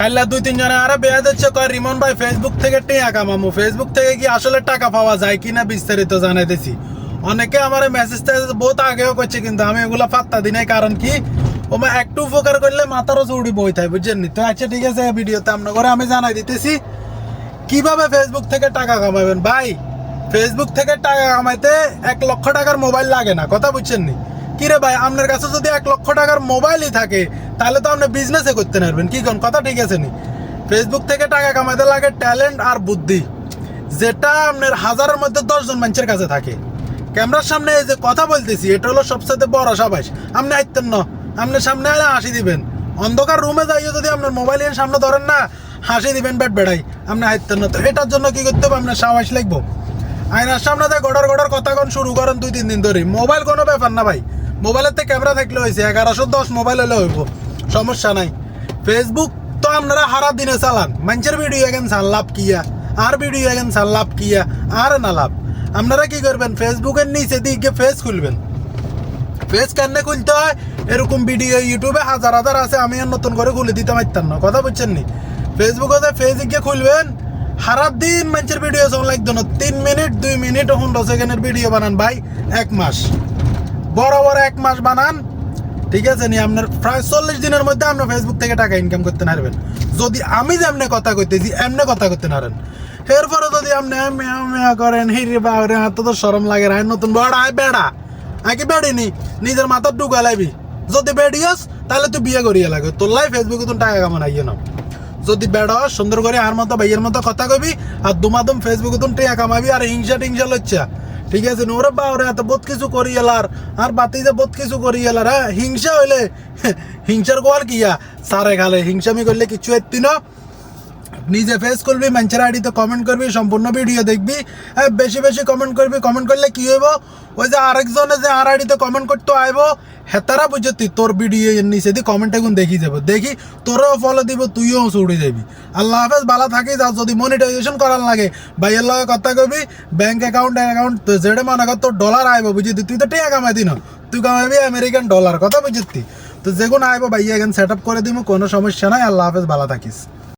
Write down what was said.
কাল্লা দুই তিন জনে আরে বেয়া দিচ্ছে, কয় রিমন ভাই ফেসবুক থেকে টিয়া কামামু। ফেসবুক থেকে কি আসলে টাকা পাওয়া যায় কিনা বিস্তারিত জানাইতেছি। অনেকে আমার মেসেজ বহুত আগেও করছে কিন্তু আমি এগুলা পাত্তা দিই নাই, কারণ কি? ও মা একটু উপকার করলে মাথারও চৌড়ি বই থাকে, বুঝছেন? তো আচ্ছা ঠিক আছে ভিডিওতে আপনার করে আমি জানাই দিতেছি, কীভাবে ফেসবুক থেকে টাকা কামাবেন? ভাই ফেসবুক থেকে টাকা কামাইতে এক লক্ষ টাকার মোবাইল লাগে না, কথা বুঝছেন নি? কিরে ভাই, আপনার কাছে যদি এক লক্ষ টাকার মোবাইলই থাকে, তাহলে তো আপনি বিজনেসে করতে পারবেন কি কোন কথা ঠিক আছে নি? ফেসবুক থেকে টাকা কামাইতে লাগে ট্যালেন্ট আর বুদ্ধি, যেটা আপনার হাজারের মধ্যে দশজন মানুষের কাছে থাকে। ক্যামেরার সামনে এই যে কথা বলতেছি, এটা হলো সবসাথে বড় সাবাস। আপনি আইতেন না, আপনার সামনে আলে হাসি দিবেন। অন্ধকার রুমে যাইয়ে যদি আপনার মোবাইল এর সামনে ধরেন না, হাসি দিবেন ব্যাট বেড়াই আপনি আইতেন না। তো এটার জন্য কি করতে হবে? আপনার সাবাস লাগবো আয়নার সামনে দিয়ে গড়ার গড়ার কথা কোন শুরু করেন দুই, তিন দিন ধরে। মোবাইল কোনো ব্যাপার না ভাই। মোবাইলের থেকে ক্যামেরা থাকলে হয়েছে, এগারোশো দশ মোবাইল হলে হইব। সমস্যা নাই। ফেসবুক তো আপনারা হারা দিনে চালান। মানুষের ভিডিও এখন চাল, লাভ কিয়া আর ভিডিও এখন চাল, লাভ কিয়া আর না লাভ। আপনারা কি করবেন? ফেসবুকের নিচে দিকে ফেস খুলবেন। ফেস কেন খুলতে হয়? এরকম ভিডিও ইউটিউবে হাজার হাজার আছে, আমি আর নতুন করে খুলে দিতে পারতাম না। কথা বুঝছেন নি? ফেসবুকে ফেস গিয়ে খুলবেন। সারা দিন মানুষের ভিডিও সব লাগতো না। তিন মিনিট দুই মিনিট পনেরো সেকেন্ডের ভিডিও বানান ভাই, এক মাস। বড় বড় এক মাস বানান, ঠিক আছে নি আপনার প্রায় চল্লিশ দিনের মধ্যে আপনার ফেসবুক থেকে টাকা ইনকাম করতে পারবেন। যদি আমি যেমনে কথা কইতেছি, এমনি কথা করতে পারেন। এরপরে যদি আপনি মেয়া মেয়া করেন হিরে বাউরে হাত তো সরম লাগে রায় নতুন বড়, আয় বেড়া। আগে বেড়িনি নিজের মাথার ডুকা লাইবি যদি বেড়িয়াস তাহলে তুই বিয়ে করিয়া লাগে তোর লাই ফেসবুকে তুমি টাকা কামান আইয়ে না। যদি বেড়, সুন্দর করে আর মতো, ভাইয়ের মতো কথা কবি, আর দুমাদম ফেসবুকে তুমি টাকা কামাবি, আর হিংসা টিংসা লচ্ছা ঠিক আছে? ওরে বাউরে এত বহুত কিছু করি এলার, আর বাতি যে বহুত কিছু করি এলার হ্যাঁ হিংসা হইলে, হিংসার গোয়ার কিয়া সারে খালে, হিংসামি করলে কিছু এত্তি না নিজে ফেস করবি মানুষের আইডিতে কমেন্ট করবি, সম্পূর্ণ ভিডিও দেখবি। হ্যাঁ বেশি বেশি কমেন্ট করবি কমেন্ট করলে কি হইব? ওই যে আরেকজনে যে আর আইডিতে কমেন্ট করতে আইব, হেতারা বুঝতি, তোর ভিডিও নিচে দি কমেন্ট এখন দেখি যাব। দেখি, তোরও ফলো দিব, তুইও ছুড়ে যাবি। আল্লাহ হাফেজ, ভালো থাকিস, আর যদি মনিটাইজেশন করার লাগে, ভাইয়ের লগে কথা কবি ব্যাংক অ্যাকাউন্ট অ্যাকাউন্ট যেটা মনে কর, তোর ডলার আইব, বুঝতি, তুই তো টিয়া কামাইতি না তুই কামাবি আমেরিকান ডলার কথা বুঝতি? তো যেগুলো আইব, ভাইয়া এখন সেট আপ করে দিব, কোনো সমস্যা নাই, আল্লাহ হাফেজ, ভালো থাকিস।